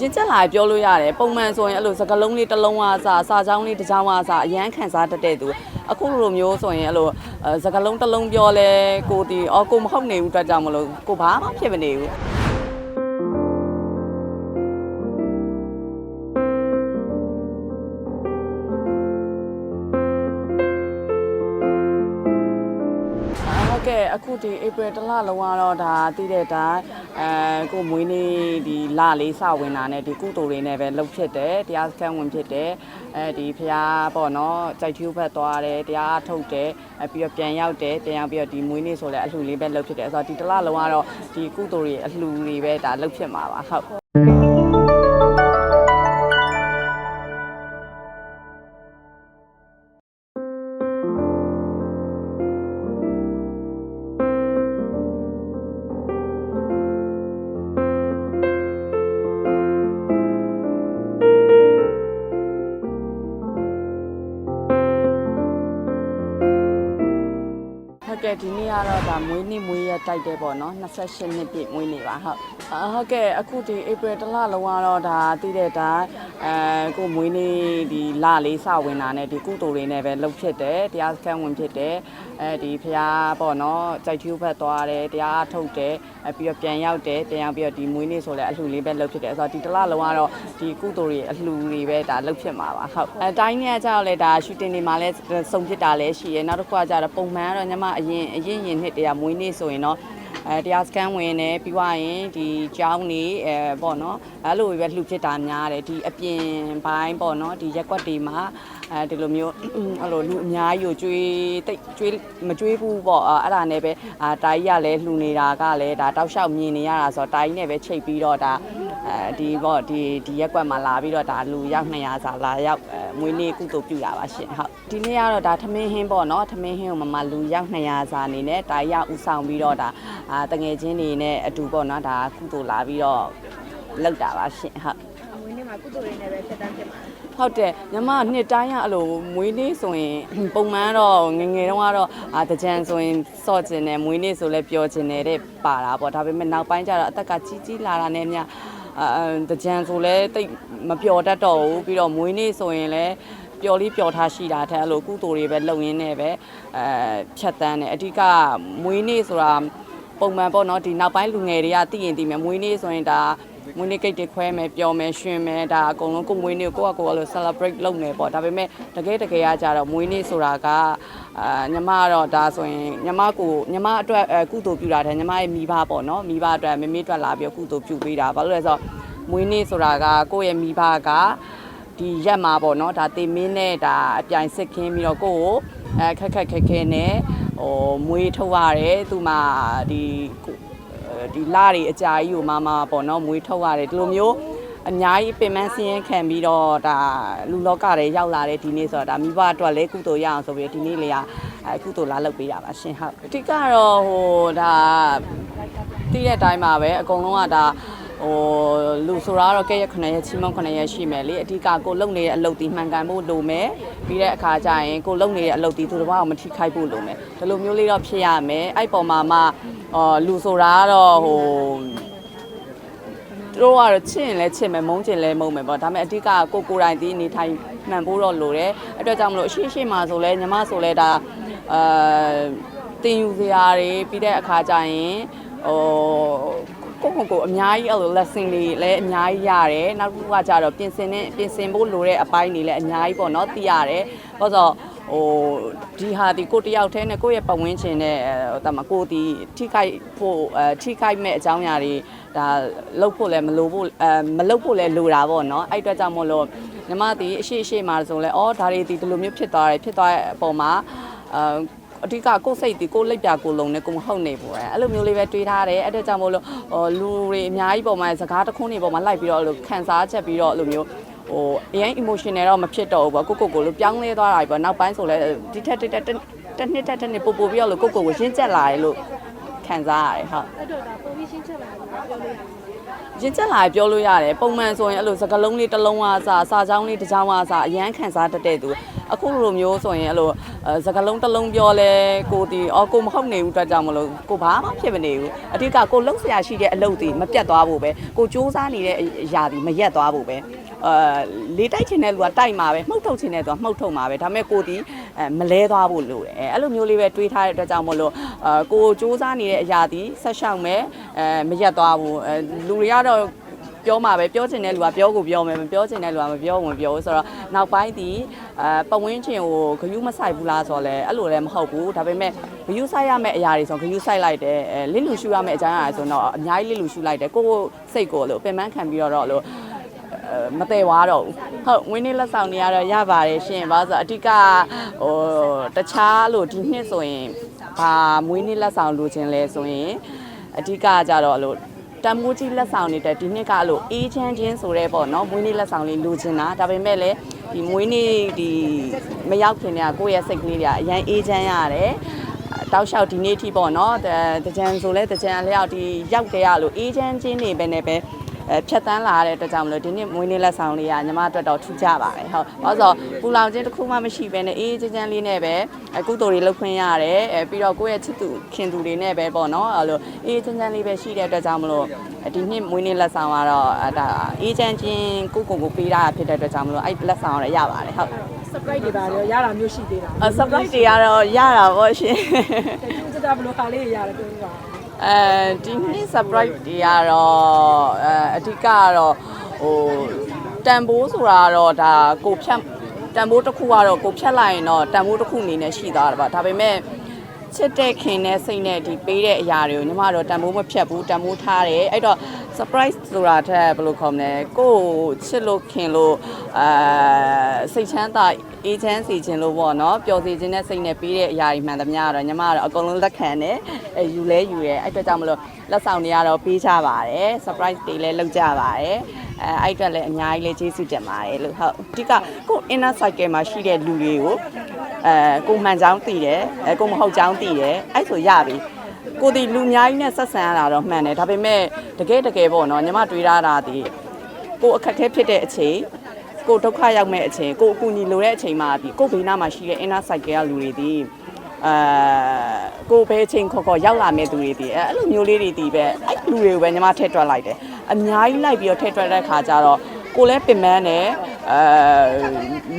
ရင်ချက်လာပြောလို့ရတယ်ပုံမှန်ဆိုရင်အဲ့လိုစကလုံးလေးတစ်လုံးအားစာစာချောင်းလေးတစ်ချောင်းအားစာအရန်ခံစားတတ်တဲ့သူအခုလိုမျိုးဆိုရင်အဲ့လိုအဲစကလုံးတစ်လုံးပြောလဲကိုတီအော်ကိုမဟုတ်နေဘူးအတွက်ကြောင့်မလို့ကိုဘာမှဖြစ်မနေဘူး အခုဒီ April တစ်လလုံးကတော့ဒါတည်တဲ့တိုင်းအဲကိုမွေးနေ့ဒီလလေးစဝင်တာနဲ့ဒီကုသိုလ်တွေနဲ့ပဲလှုပ်ဖြစ်တယ်တရားစခန်းဝင်ဖြစ်တယ်အဲဒီဖះပေါ့နော်ကြိုက်ချူဘက်သွားတယ်တရားထုတ်တယ်အဲပြီးတော့ပြန်ရောက်တယ်ပြန်ရောက်ပြီးတော့ဒီမွေးနေ့ဆိုလဲအလှူလေးပဲလှုပ်ဖြစ်တယ်ဆိုတော့ဒီတစ်လလုံးကတော့ဒီကုသိုလ်တွေအလှူတွေပဲဒါလှုပ်ဖြစ်မှာပါဟုတ် ဟုတ်ကဲ့ဒီနေ့ကတော့ဒါမွေးနေ့မွေးရက်တိုက်တယ်ပေါ့နော်28နှစ်ပြည့်မွေးနေ့ပါဟုတ်အာဟုတ်ကဲ့အခုဒီ April တစ်လလုံးကတော့ဒါတည်တဲ့တိုင်းအဲကိုမွေးနေ့ဒီလလေးစဝင်တာနဲ့ဒီကုသိုလ်တွေနဲ့ပဲလှုပ်ဖြစ်တယ်တရားစခန်းဝင်ဖြစ်တယ်အဲဒီဖះပေါ့နော်ကြိုက်ချူဘက်သွားတယ်တရားထုတ်တယ်အဲပြီးတော့ပြန်ရောက်တယ်ပြန်ရောက်ပြီးတော့ဒီမွေးနေ့ဆိုလဲအလှူလေးပဲလှုပ်ဖြစ်တယ်ဆိုတော့ဒီတစ်လလုံးကတော့ဒီကုသိုလ်တွေအလှူတွေပဲဒါလှုပ်ဖြစ်မှာပါဟုတ်အဲတိုင်းနဲ့ကြောက်လဲဒါရှူတင်တွေမှာလဲစုံဖြစ်တာလဲရှိရယ်နောက်တစ်ခုကကြတော့ပုံမှန်ကတော့ညီမအရင်အရင်ရင်နှစ်တည်းကမွေးနေ့ဆိုရင်တော့အဲတရားစကန်ဝင်နေပြီးွားရင်ဒီကျောင်းနေအဲပေါ့နော်အဲ့လိုပဲလှူဖြစ်တာများတယ်ဒီအပြင်ပိုင်းပေါ့နော်ဒီရက်ကွက်တွေမှာအဲဒီလိုမျိုးအဲ့လိုလူအများကြီးကိုကျွေးတိတ်ကျွေးမကျွေးဘူးပေါ့အဲ့ဒါနဲ့ပဲအာတာကြီးကလည်းလှူနေတာကလည်းဒါတောက်လျှောက်မြင်နေရတာဆိုတော့တာကြီးနဲ့ပဲချိတ်ပြီးတော့ဒါ အဲဒီပေါ့ဒီဒီရက်ကွက်မှာလာပြီးတော့ဒါလူရောက်200စာလာရောက်အဲမွေးနေ့ကုသိုလ်ပြုတာပါရှင်ဟုတ်ဒီနေ့ကတော့ဒါထမင်းဟင်းပေါ့နော်ထမင်းဟင်းကိုမမလူရောက်200စာအနေနဲ့တာကြီးကဥဆောင်ပြီးတော့ဒါအာတငယ်ချင်းတွေနဲ့အတူပေါ့နော်ဒါကုသိုလ်လာပြီးတော့လောက်တာပါရှင်ဟုတ်အဝင်းထဲမှာကုသိုလ်တွေနဲ့ပဲဖြတ်တန်းဖြစ်ပါတယ်ဟုတ်တယ်ညီမနှစ်တိုင်းကအဲ့လိုမွေးနေ့ဆိုရင်ပုံမှန်တော့ငယ်ငယ်တုန်းကတော့အာတကြံဆိုရင်စော့ကျင်တယ်မွေးနေ့ဆိုလဲပျော်ကျင်တယ်တဲ့ပါတာပေါ့ဒါပေမဲ့နောက်ပိုင်းကျတော့အသက်ကကြီးကြီးလာတာနဲ့မြအာ တကြံဆိုလဲတိတ်မပျော်တတ်တော့ဘူးပြီးတော့မွေးနေ့ဆိုရင်လဲပျော်လေးပျော်ထားရှိတာတဲ့အဲ့လိုကုသိုလ်တွေပဲလုပ်ရင်းနဲ့ပဲအဲဖြတ်တန်းတယ်အဓိကမွေးနေ့ဆိုတာပုံမှန်ပေါ့နော်ဒီနောက်ပိုင်းလူငယ်တွေကသိရင်သိမယ်မွေးနေ့ဆိုရင်ဒါ မွေးနေ့ကိတ်တွေခွဲမယ်ပျော်မယ်ရွှင်မယ်ဒါအကုန်လုံးကိုယ်မွေးနေ့ကိုကိုယ့်အကိုယ်ကလို့ celebrate လုပ်နေပေါ့ဒါပေမဲ့တကယ်တကယ်ကကြတော့မွေးနေ့ဆိုတာကအာညီမကတော့ဒါဆိုရင်ညီမကိုညီမအတွက်အဲကုသိုလ်ပြုတာတဲ့ညီမရဲ့မိဘပေါ့နော်မိဘအတွက်မမေအတွက်လာပြီးတော့ကုသိုလ်ပြုပေးတာဘာလို့လဲဆိုတော့မွေးနေ့ဆိုတာကကိုယ့်ရဲ့မိဘကဒီရက်မှာပေါ့နော်ဒါတေမင်းနဲ့ဒါအပြိုင်စစ်ခင်းပြီးတော့ကိုယ့်ကိုအဲခက်ခက်ခဲခဲနဲ့ဟိုမွေးထုတ်ရတယ်သူမှဒီကို ဒီလာတွေအကြာကြီးကိုမမပေါ့နော်မွေးထုတ်ရတယ်ဒီလိုမျိုးအများကြီးပင်ပန်းစင်းရင်ခံပြီးတော့ဒါလူလောကတွေရောက်လာတဲ့ဒီနေ့ဆိုတော့ဒါမိဘအတွက်လည်းကုသိုလ်ရအောင်ဆိုပြီးဒီနေ့လေကအဲကုသိုလ်လာလုပ်ပေးတာပါရှင်ဟုတ်အဓိကတော့ဟိုဒါတည်တဲ့အတိုင်းပါပဲအကုန်လုံးကဒါဟိုလူဆိုတာကတော့ကဲရက်9ရက်ချီမုံ9ရက်ရှိမယ်လေအဓိကကိုလုံနေတဲ့အလုပ်တီမှန်ကန်ဖို့လိုမယ်ပြီးတဲ့အခါကျရင်ကိုလုံနေတဲ့အလုပ်တီသူတစ်ပါးအောင်မထိခိုက်ဖို့လိုမယ်ဒီလိုမျိုးလေးတော့ဖြစ်ရမယ်အဲ့ပေါ်မှာမှ အော်လူဆိုတာကတော့ဟိုသူတို့ကတော့ချစ်ရင်လည်းချစ်မယ်မုန်းချင်လည်းမုန်းမယ်ပေါ့ဒါပေမဲ့အဓိကကိုကိုယ်တိုင်ဒီနေထိုင်မှန်ဖို့တော့လိုတယ်အဲ့အတွက်ကြောင့်မလို့အရှိရှိမှဆိုလဲညီမဆိုလဲဒါအာတင်ယူစရာတွေပြီးတဲ့အခါကျရင်ဟိုကိုယ့်ကိုယ်ကိုအများကြီးအဲ့လို lesson တွေလည်းအများကြီးရတယ်နောက်တစ်ခုကကြတော့ပြင်ဆင်တဲ့ပြင်ဆင်ဖို့လိုတဲ့အပိုင်းတွေလည်းအများကြီးပေါ့နော်သိရတယ်ဘာလို့ဆိုတော့ ဟိုဒီဟာဒီကိုတယောက်တည်းနဲ့ကိုယ့်ရဲ့ပတ်ဝန်းကျင်နဲ့ဟိုတမကိုဒီထိခိုက်ဖို့အဲထိခိုက်မဲ့အကြောင်းအရာတွေဒါလှုပ်ဖို့လည်းမလိုဖို့အဲမလှုပ်ဖို့လည်းလိုတာပေါ့နော်အဲ့အတွက်ကြောင့်မို့လို့ညီမဒီအရှိအရှိမှာဆိုလဲအော်ဒါတွေဒီဒီလိုမျိုးဖြစ်သွားတယ်ဖြစ်သွားတဲ့အပေါ်မှာအာအဓိကကိုယ်စိတ်ဒီကိုယ်လက်ပြကိုယ်လုံးနဲ့ကိုယ်မဟုတ်နေဘူးအဲအဲ့လိုမျိုးလေးပဲတွေးထားတယ်အဲ့ဒါကြောင့်မို့လို့ဟိုလူတွေအများကြီးပုံမှန်စကားတစ်ခုနေပုံမှန်လိုက်ပြီးတော့အဲ့လိုခံစားချက်ပြီးတော့အဲ့လိုမျိုး ဟိုအရင် emotional တော့မဖြစ်တော့ဘူးပေါ့ကိုကိုကိုလိုပြောင်းလဲသွားတာပေါ့နောက်ပိုင်းဆိုလဲဒီထက်တစ်တစ်တစ်နှစ်တစ်နှစ်ပို့ပို့ပြီးတော့လို့ကိုကိုကိုရင်းကျက်လာတယ်လို့ခံစားရတယ်ဟုတ်အဲ့တော့ဒါပုံပြီးရှင်းချက်လာတယ်ပြောလို့ရတယ်ရင်ချက်လာပြောလို့ရတယ်ပုံမှန်ဆိုရင်အဲ့လိုစကလုံးလေးတစ်လုံးအားစာစာချောင်းလေးတစ်ချောင်းအားစာအရန်ခံစားတတ်တဲ့သူအခုလိုမျိုးဆိုရင်အဲ့လိုအဲစကလုံးတစ်လုံးပြောလဲကိုတီအော်ကိုမဟုတ်နေဘူးအတွက်ကြောင့်မလို့ကိုဘာမှဖြစ်မနေဘူးအဓိကကိုလှုပ်ရှားရှိတဲ့အလုပ်တွေမပြတ်သွားဖို့ပဲကိုစူးစမ်းနေတဲ့အရာတွေမရက်သွားဖို့ပဲ အာလေတိုက်ချင်တဲ့လူကတိုက်မှာပဲမှုတ်ထုတ်ချင်တဲ့သူကမှုတ်ထုတ်မှာပဲဒါပေမဲ့ကိုတီအဲမလဲသွားဖို့လိုတယ်အဲအဲ့လိုမျိုးလေးပဲတွေးထားတဲ့အတွက်ကြောင့်မလို့အာကိုစူးစမ်းနေတဲ့အရာတွေဆက်ရှောက်မယ်အဲမရက်သွားဘူးအဲလူတွေကတော့ပြောမှာပဲပြောချင်တဲ့လူကပြောကိုပြောမယ်မပြောချင်တဲ့လူကမပြောဘူးမပြောဘူးဆိုတော့နောက်ပိုင်းဒီအဲပဝင်းချင်ကိုဂယုမဆိုင်ဘူးလားဆိုတော့လဲအဲ့လိုလည်းမဟုတ်ဘူးဒါပေမဲ့ဂယုဆိုင်ရမယ့်အရာတွေဆိုဂယုဆိုင်လိုက်တယ်အဲလစ်လူရှူရမယ့်အကြောင်းအရာတွေဆိုတော့အများကြီးလစ်လူရှူလိုက်တယ်ကိုယ့်စိတ်ကိုလို့ပင်ပန်းခံပြီးတော့လို့အဲ မတည်ွားတော့ဘူးဟုတ်ဝင်းနေလက်ဆောင်တွေကတော့ရပါတယ်ရှင်ဘာလို့ဆိုအဓိကဟိုတခြားလို့ဒီနှစ်ဆိုရင်ဘာမွေးနေ့လက်ဆောင်လိုချင်လဲဆိုရင်အဓိကကြတော့လို့တန်မိုးကြီးလက်ဆောင်နေတဲ့ဒီနှစ်ကအဲ့လိုအေးချမ်းချင်းဆိုရဲပေါ့နော်မွေးနေ့လက်ဆောင်လေးလိုချင်တာဒါပေမဲ့လည်းဒီမွေးနေ့ဒီမရောက်ခင်တည်းကကိုယ့်ရဲ့စိတ်ကလေးတွေကအရင်အေးချမ်းရတယ်တောက်လျှောက်ဒီနေ့ထိပေါ့နော်တတကြံဆိုလဲတကြံလျောက်ဒီရောက်တဲ့ရလို့အေးချမ်းချင်းနေပဲနဲ့ပဲ အဲဖြတ်တန်းလာရတဲ့အတွက်ကြောင့်မလို့ဒီနေ့မွေးနေ့လက်ဆောင်လေးကညီမအတွက်တော့ထူးခြားပါတယ်ဟုတ်။ဘာလို့ဆိုပူလောင်ခြင်းတစ်ခုမှမရှိဘဲနဲ့အေးချမ်းချမ်းလေးနဲ့ပဲအကုသိုလ်တွေလုပ်ခွင့်ရတယ်အဲပြီးတော့ကိုယ့်ရဲ့ချစ်သူခင်သူတွေနဲ့ပဲပေါ့နော်အဲ့လိုအေးချမ်းချမ်းလေးပဲရှိတဲ့အတွက်ကြောင့်မလို့ဒီနှစ်မွေးနေ့လက်ဆောင်ကတော့အဲဒါအေးချမ်းချင်းကိုကိုကိုပေးတာဖြစ်တဲ့အတွက်ကြောင့်မလို့အဲ့လက်ဆောင်ကတော့ရပါတယ်ဟုတ် surprise တွေပါရောရတာမျိုးရှိသေးတာအ surprise တွေကတော့ရတာပေါ့ရှင်တချို့ကြတာဘယ်လိုခါလေးတွေရတယ်ပြောပြပါ အဲဒီနေ့ surprise တွေကတော့အဲအဓိကကတော့ဟိုတန်ဖိုးဆိုတာကတော့ဒါကိုဖြတ်တန်ဖိုးတစ်ခုကတော့ကိုဖြတ်လိုက်ရင်တော့တန်ဖိုးတစ်ခုအနေနဲ့ရှိသွားတာပါဒါပေမဲ့ ချစ်တဲ့ခင်တဲ့စိတ်နဲ့ဒီပေးတဲ့အရာတွေကိုညီမတို့တန်ဖိုးမဖြတ်ဘူးတန်ဖိုးထားတယ်အဲ့တော့ surprise ဆိုတာထက်ဘယ်လိုခေါ်မလဲကိုယ်ချစ်လို့ခင်လို့အာစိတ်ချမ်းသာအေးချမ်းစေခြင်းလို့ပေါ့နော်ပျော်စေခြင်းနဲ့စိတ်နဲ့ပေးတဲ့အရာတွေမှန်သမျှကတော့ညီမကတော့အကုန်လုံးလက်ခံတယ်အဲယူလဲယူရဲအဲ့အတွက်ကြောင့်မလို့လက်ဆောင်တွေကတော့ပေးကြပါတယ် surprise တွေလည်းလုပ်ကြပါတယ် အဲအဲ့အတွက်လည်းအများကြီးလည်းကျေးဇူးတင်ပါတယ်လို့ဟုတ်အဓိကကိုယ် inner cycle မှာရှိတဲ့လူတွေကိုအဲကိုမှန်ချောင်းတည်တယ်အဲကိုမဟုတ်ချောင်းတည်တယ်အဲ့ဆိုရပြီကိုဒီလူအများကြီးနဲ့ဆက်ဆံရတာတော့မှန်တယ်ဒါပေမဲ့တကယ်တကယ်ပေါ့နော်ညီမတွေးရတာဒီကိုအခက်အခဲဖြစ်တဲ့အချိန်ကိုဒုက္ခရောက်မဲ့အချိန်ကိုအကူအညီလိုတဲ့အချိန်မှာဒီကိုဘေးနားမှာရှိတဲ့ inner cycle ကလူတွေဒီအာကိုဘယ်အချိန်ခေါ်ခေါ်ရောက်လာမဲ့သူတွေဒီအဲအဲ့လိုမျိုးလေးတွေဒီပဲအဲ့လူတွေကိုပဲညီမထည့်တွက်လိုက်တယ် အများကြီးလိုက်ပြီးတော့ထည့်ထွက်တဲ့ခါကျတော့ကိုလည်းပင်မန်းတယ်အဲ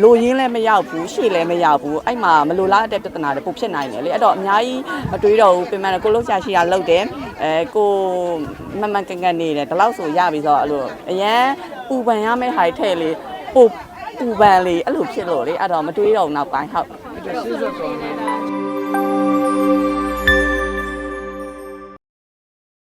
လိုရင်းလည်းမရောက်ဘူးရှေ့လည်းမရောက်ဘူးအဲ့မှာမလိုလားတဲ့ပြဿနာတွေပုံဖြစ်နိုင်တယ်လေအဲ့တော့အများကြီးမတွေးတော့ဘူးပင်မန်းတယ်ကိုလုံးချာရှိတာလောက်တယ်အဲကိုမမကန်ကန်နေတယ်ဒီလောက်ဆိုရပြီဆိုတော့အဲ့လိုအရန်ပူပန်ရမယ့်ဟာထည့်လေပိုပူပန်လေအဲ့လိုဖြစ်လို့လေအဲ့တော့မတွေးတော့နောက်ပိုင်းဟုတ် Thank you.